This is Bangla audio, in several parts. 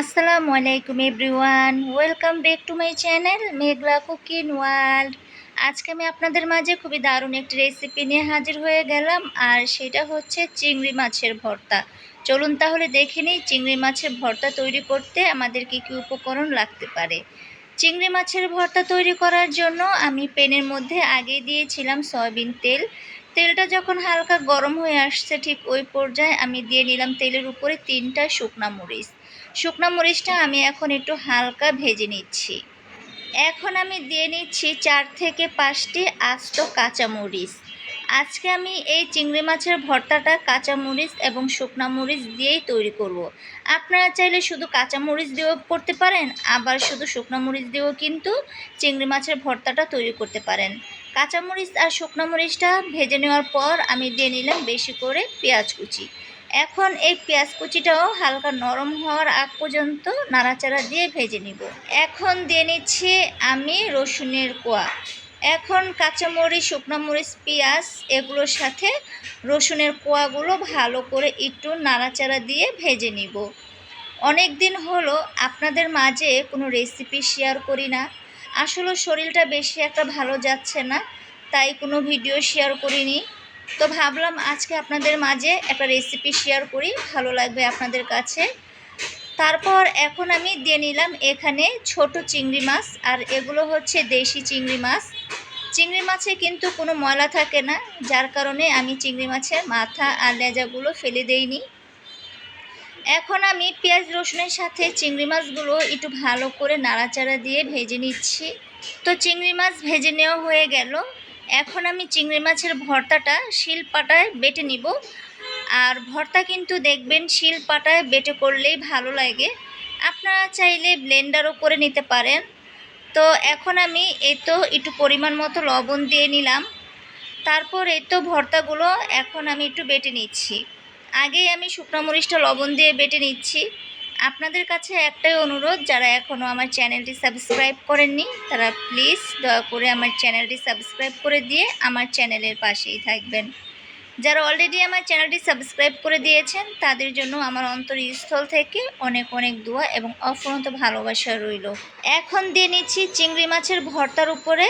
আসসালামু আলাইকুম everyone, welcome back to my channel Meghla cooking world. আজকে আমি আপনাদের মাঝে খুবই দারুণ একটি রেসিপি নিয়ে হাজির হয়ে গেলাম, আর সেটা হচ্ছে চিংড়ি মাছের ভর্তা। চলুন তাহলে দেখে নিই চিংড়ি মাছের ভর্তা তৈরি করতে আমাদের কী কী উপকরণ লাগতে পারে। চিংড়ি মাছের ভর্তা তৈরি করার জন্য আমি পেনের মধ্যে আগে দিয়েছিলাম সয়াবিন তেল। তেলটা যখন হালকা গরম হয়ে আসছে ঠিক ওই পর্যায়ে আমি দিয়ে নিলাম তেলের উপরে তিনটা শুকনা মরিচ। শুকনো মরিচটা আমি এখন একটু হালকা ভেজে নিচ্ছি। এখন আমি দিয়ে নিচ্ছি চার থেকে পাঁচটি আস্ত কাঁচামরিচ। আজকে আমি এই চিংড়ি মাছের ভর্তাটা কাঁচামরিচ এবং শুকনা মরিচ দিয়েই তৈরি করব। আপনারা চাইলে শুধু কাঁচামরিচ দিয়েও করতে পারেন, আবার শুধু শুকনো মরিচ দিয়েও কিন্তু চিংড়ি মাছের ভর্তাটা তৈরি করতে পারেন। কাঁচামরিচ আর শুকনো মরিচটা ভেজে নেওয়ার পর আমি দিয়ে নিলাম বেশি করে পেঁয়াজ কুচি। এখন এই পেঁয়াজ কুচিটাও হালকা নরম হওয়ার আগ পর্যন্ত নাড়াচাড়া দিয়ে ভেজে নিব। এখন দিয়ে নিচ্ছি আমি রসুনের কোয়া। এখন কাঁচামরিচ, শুকনো মরিচ, পেঁয়াজ এগুলোর সাথে রসুনের কোয়াগুলো ভালো করে একটু নাড়াচাড়া দিয়ে ভেজে নিব। অনেক দিন হলো আপনাদের মাঝে কোনো রেসিপি শেয়ার করি না। আসলে শরীরটা বেশি একটা ভালো যাচ্ছে না, তাই কোনো ভিডিও শেয়ার করিনি। তো ভাবলাম আজকে আপনাদের মাঝে একটা রেসিপি শেয়ার করি, ভালো লাগবে আপনাদের কাছে। তারপর এখন আমি দিয়ে নিলাম এখানে ছোট চিংড়ি মাছ, আর এগুলো হচ্ছে দেশি চিংড়ি মাছ। চিংড়ি মাছে কিন্তু কোনো ময়লা থাকে না, যার কারণে আমি চিংড়ি মাছের মাথা আর লেজাগুলো ফেলে দেইনি। এখন আমি পেঁয়াজ, রসুনের সাথে চিংড়ি মাছগুলো একটু ভালো করে নাড়াচাড়া দিয়ে ভেজে নিচ্ছি। তো চিংড়ি মাছ ভেজে নেওয়া হয়ে গেল। এখন আমি চিংড়ি মাছের ভর্তাটা শিল পাটায় বেটে নিব। আর ভর্তা কিন্তু দেখবেন শিল পাটায় বেটে করলেই ভালো লাগে। আপনারা চাইলে ব্লেন্ডারও করে নিতে পারেন। তো এখন আমি এই তো একটু পরিমাণ মতো লবণ দিয়ে নিলাম। তারপর এই তো ভর্তাগুলো এখন আমি একটু বেটে নিচ্ছি। আগেই আমি শুকনো মরিচটা লবণ দিয়ে বেটে নিচ্ছি। আপনাদের কাছে একটাই অনুরোধ, যারা এখনও আমার চ্যানেলটি সাবস্ক্রাইব করেননি, তারা প্লিজ দয়া করে আমার চ্যানেলটি সাবস্ক্রাইব করে দিয়ে আমার চ্যানেলের পাশেই থাকবেন। যারা অলরেডি আমার চ্যানেলটি সাবস্ক্রাইব করে দিয়েছেন, তাদের জন্য আমার অন্তরস্থল থেকে অনেক অনেক দোয়া এবং অফুরন্ত ভালোবাসা রইল। এখন দিয়ে নিচ্ছি চিংড়ি মাছের ভর্তার উপরে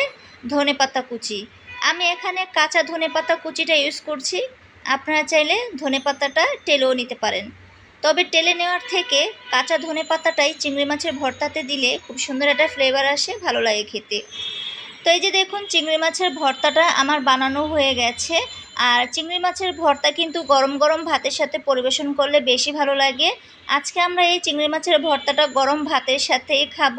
ধনে পাতা কুচি। আমি এখানে কাঁচা ধনে পাতা কুচিটা ইউজ করছি। আপনারা চাইলে ধনে পাতাটা টেলেও নিতে পারেন। তবে টেলে নেওয়ার থেকে কাঁচা ধনে পাতাটাই চিংড়ি মাছের ভর্তাতে দিলে খুব সুন্দর একটা ফ্লেভার আসে, ভালো লাগে খেতে। তো এই যে দেখুন, চিংড়ি মাছের ভর্তাটা আমার বানানো হয়ে গেছে। আর চিংড়ি মাছের ভর্তা কিন্তু গরম গরম ভাতের সাথে পরিবেশন করলে বেশি ভালো লাগে। আজকে আমরা এই চিংড়ি মাছের ভর্তাটা গরম ভাতের সাথেই খাব।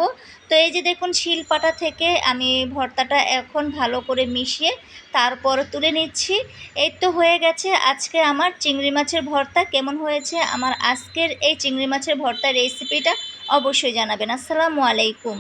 তো এই যে দেখুন, শিলপাটা থেকে আমি ভর্তাটা এখন ভালো করে মিশিয়ে তারপর তুলে নিচ্ছি। এই তো হয়ে গেছে আজকে আমার চিংড়ি মাছের ভর্তা। কেমন হয়েছে আমার আজকের এই চিংড়ি মাছের ভর্তার রেসিপিটা অবশ্যই জানাবেন। আসসালামু আলাইকুম।